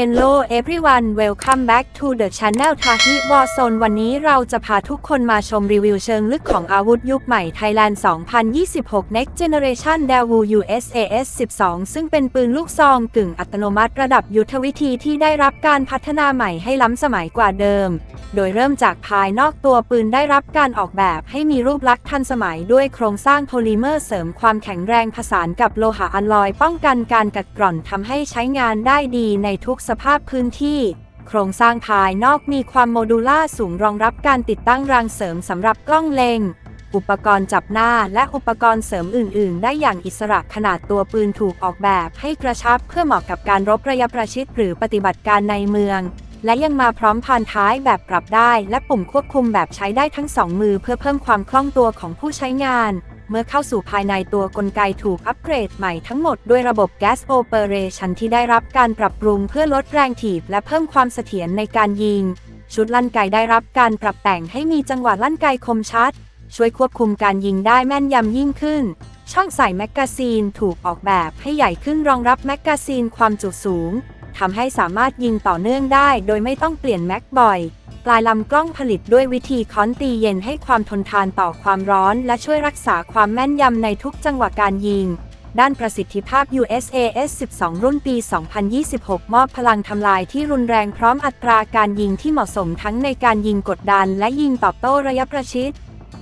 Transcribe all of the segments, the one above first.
Hello everyone welcome back to the channel Tahi Warzone วันนี้เราจะพาทุกคนมาชมรีวิวเชิงลึกของอาวุธยุคใหม่ Thailand 2026 Next Generation Daewoo USAS 12 ซึ่งเป็นปืนลูกซองกึ่งอัตโนมัติระดับยุทธวิธีที่ได้รับการพัฒนาใหม่ให้ล้ำสมัยกว่าเดิม โดยเริ่มจากภายนอกตัวปืนได้รับการออกแบบให้มีรูปลักษณ์ทันสมัยด้วยโครงสร้างโพลิเมอร์เสริมความแข็งแรงผสานกับโลหะอลลอยป้องกันการกัดกร่อนทำให้ใช้งานได้ดีในทุกสภาพพื้นที่ โครงสร้างภายนอกมีความโมดูล่าสูงรองรับการติดตั้งรางเสริมสำหรับกล้องเลงอุปกรณ์จับหน้าและอุปกรณ์เสริมอื่น ๆ ได้อย่างอิสระขนาดตัวปืนถูกออกแบบให้กระชับเพื่อเหมาะกับการรบระยะประชิดหรือปฏิบัติการในเมือง และยังมาพร้อมพานท้ายแบบปรับได้ และปุ่มควบคุมแบบใช้ได้ทั้งสองมือเพื่อเพิ่มความคล่องตัวของผู้ใช้งาน เมื่อเข้าสู่ภายในตัวกลไกถูกอัปเกรดใหม่ทั้งหมดด้วยระบบ Gas Operation ที่ได้รับการปรับปรุงเพื่อลดแรงถีบและเพิ่มความเสถียรในการยิง ชุดลั่นไกได้รับการปรับแต่งให้มีจังหวะลั่นไกคมชัด ช่วยควบคุมการยิงได้แม่นยำยิ่งขึ้น ช่องใส่แมกกาซีนถูกออกแบบให้ใหญ่ขึ้นรองรับแมกกาซีนความจุสูง ทำให้สามารถยิงต่อเนื่องได้ โดยไม่ต้องเปลี่ยนแม็กบ่อย ปลายลำกล้องผลิตด้วยวิธีค้อนตีเย็นให้ความทนทานต่อความร้อน และช่วยรักษาความแม่นยำในทุกจังหวะการยิง ด้านประสิทธิภาพ USAS 12 รุ่นปี 2026 มอบพลังทำลายที่รุนแรงพร้อมอัตราการยิงที่เหมาะสมทั้งในการยิงกดดัน และยิงตอบโต้ระยะประชิด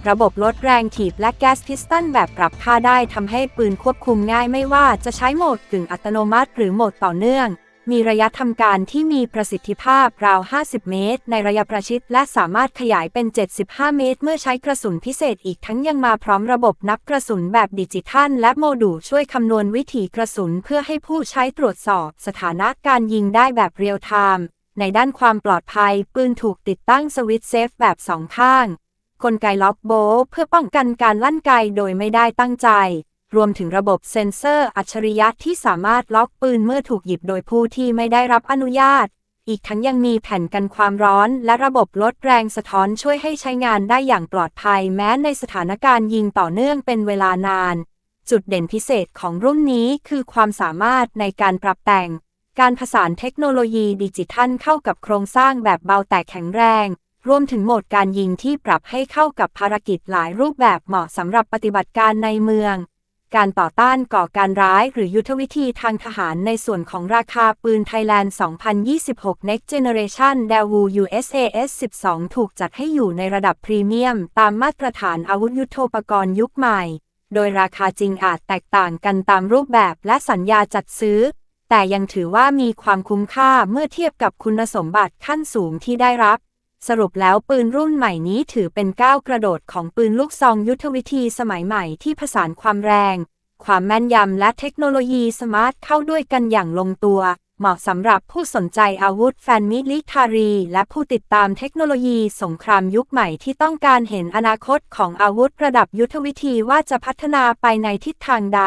ระบบลดแรงถีบและแก๊สพิสตันแบบปรับค่าได้ทำให้ปืนควบคุมง่ายไม่ว่าจะใช้โหมดกึ่งอัตโนมัติหรือโหมดต่อเนื่อง มีระยะทำการที่มีประสิทธิภาพราว 50 เมตร ในระยะประชิดและสามารถขยายเป็น 75 เมตร เมื่อใช้กระสุนพิเศษอีกทั้งยังมาพร้อมระบบนับกระสุนแบบดิจิทัล และโมดูลช่วยคำนวณวิถีกระสุนเพื่อให้ผู้ใช้ตรวจสอบสถานะการยิงได้แบบเรียลไทม์ในด้านความปลอดภัย ปืนถูกติดตั้งสวิตช์เซฟแบบสองข้าง กลไกล็อกโบเพื่อป้องกันการลั่นไกโดยไม่ได้ตั้งใจ รวมถึงระบบเซ็นเซอร์อัจฉริยะที่สามารถล็อกปืนเมื่อถูกหยิบโดยผู้ที่ไม่ได้รับอนุญาต อีกทั้งยังมีแผ่นกันความร้อน และระบบลดแรงสะท้อนช่วยให้ใช้งานได้อย่างปลอดภัยแม้ในสถานการณ์ยิงต่อเนื่องเป็นเวลานาน จุดเด่นพิเศษของรุ่นนี้คือความสามารถในการปรับแต่ง การผสานเทคโนโลยีดิจิทัลเข้ากับโครงสร้างแบบเบาแต่แข็งแรงรวมถึงโหมดการยิงที่ปรับให้เข้ากับภารกิจหลายรูปแบบเหมาะสำหรับปฏิบัติการในเมือง การต่อต้านก่อการร้ายหรือยุทธวิธีทางทหารในส่วนของราคาปืนไทยแลนด์ 2026 Next Generation Daewoo USAS 12 ถูกจัดให้อยู่ในระดับพรีเมียม ตามมาตรฐานอาวุธยุทโธปกรณ์ยุคใหม่ โดยราคาจริงอาจแตกต่างกันตามรูปแบบและสัญญาจัดซื้อ แต่ยังถือว่ามีความคุ้มค่าเมื่อเทียบกับคุณสมบัติขั้นสูงที่ได้รับ สรุปแล้วปืนรุ่นใหม่นี้ถือเป็นก้าวกระโดดของปืนลูกซองยุทธวิธีสมัยใหม่ที่ผสานความแรง ความแม่นยำและเทคโนโลยีสมาร์ทเข้าด้วยกันอย่างลงตัว เหมาะสำหรับผู้สนใจอาวุธแฟนมิลิทารี และผู้ติดตามเทคโนโลยีสงครามยุคใหม่ที่ต้องการเห็นอนาคตของอาวุธระดับยุทธวิธีว่าจะพัฒนาไปในทิศทางใด